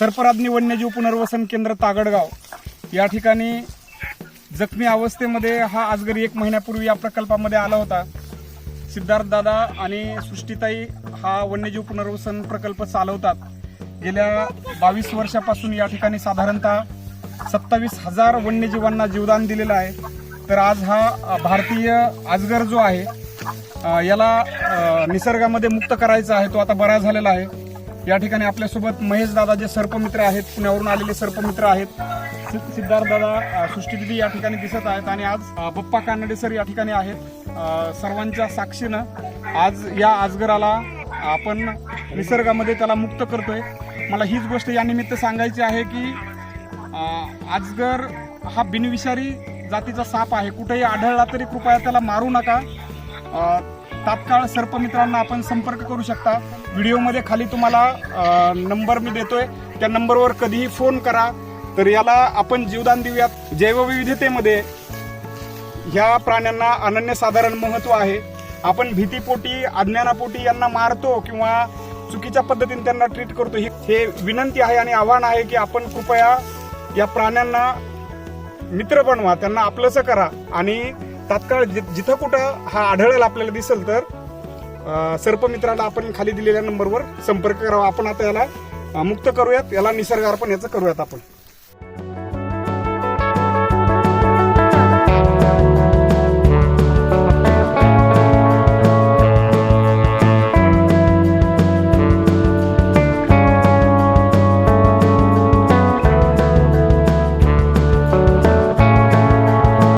सर्पराज्ञी वन्यजीव पुनर्वसन केंद्र तागडगाव. या ठिकाणी जखमी अवस्थेमध्ये हा आजगर एक महिन्यापूर्वी या प्रकल्पामध्ये आला होता. सिद्धार्थ दादा आणि सृष्टीताई हा वन्यजीव पुनर्वसन प्रकल्प चालवतात. गेल्या बावीस वर्षापासून या ठिकाणी साधारणतः सत्तावीस हजार वन्यजीवांना जीवदान दिलेलं आहे. तर आज हा भारतीय आजगर जो आहे याला निसर्गामध्ये मुक्त करायचा आहे तो आता बरा झालेला आहे. या ठिकाणी आपल्यासोबत महेश दादा जे सर्पमित्र आहेत पुण्यावरून आलेले सर्पमित्र आहेत. सिद्धार्थ दादा सृष्टीदिदी या ठिकाणी दिसत आहेत आणि आज बप्पा कानडे सर या ठिकाणी आहेत. सर्वांच्या साक्षीनं आज या आजगराला आपण निसर्गामध्ये त्याला मुक्त करतोय. मला हीच गोष्ट या निमित्त सांगायची आहे की आजगर हा बिनविषारी जातीचा साप आहे. कुठेही आढळला तरी कृपया त्याला मारू नका. तात्काळ सर्पमित्रांना आपण संपर्क करू शकता. व्हिडिओमध्ये खाली तुम्हाला नंबर मी देतोय. त्या नंबरवर कधीही फोन करा. तर याला आपण जीवदान देऊयात. जैवविविधतेमध्ये ह्या प्राण्यांना अनन्यसाधारण महत्त्व आहे. आपण भीतीपोटी अज्ञानापोटी यांना मारतो किंवा चुकीच्या पद्धतीने त्यांना ट्रीट करतो ही हे विनंती आहे आणि आव्हान आहे की आपण कृपया या प्राण्यांना मित्र बनवा त्यांना आपलंसं करा आणि तात्काळ जि- जिथं कुठं हा आढळेल आपल्याला दिसेल तर सर्पमित्राला आपण खाली दिलेल्या नंबरवर संपर्क करावा. आपण आता याला मुक्त करूयात. याला निसर्गार्पण याचं करूयात आपण.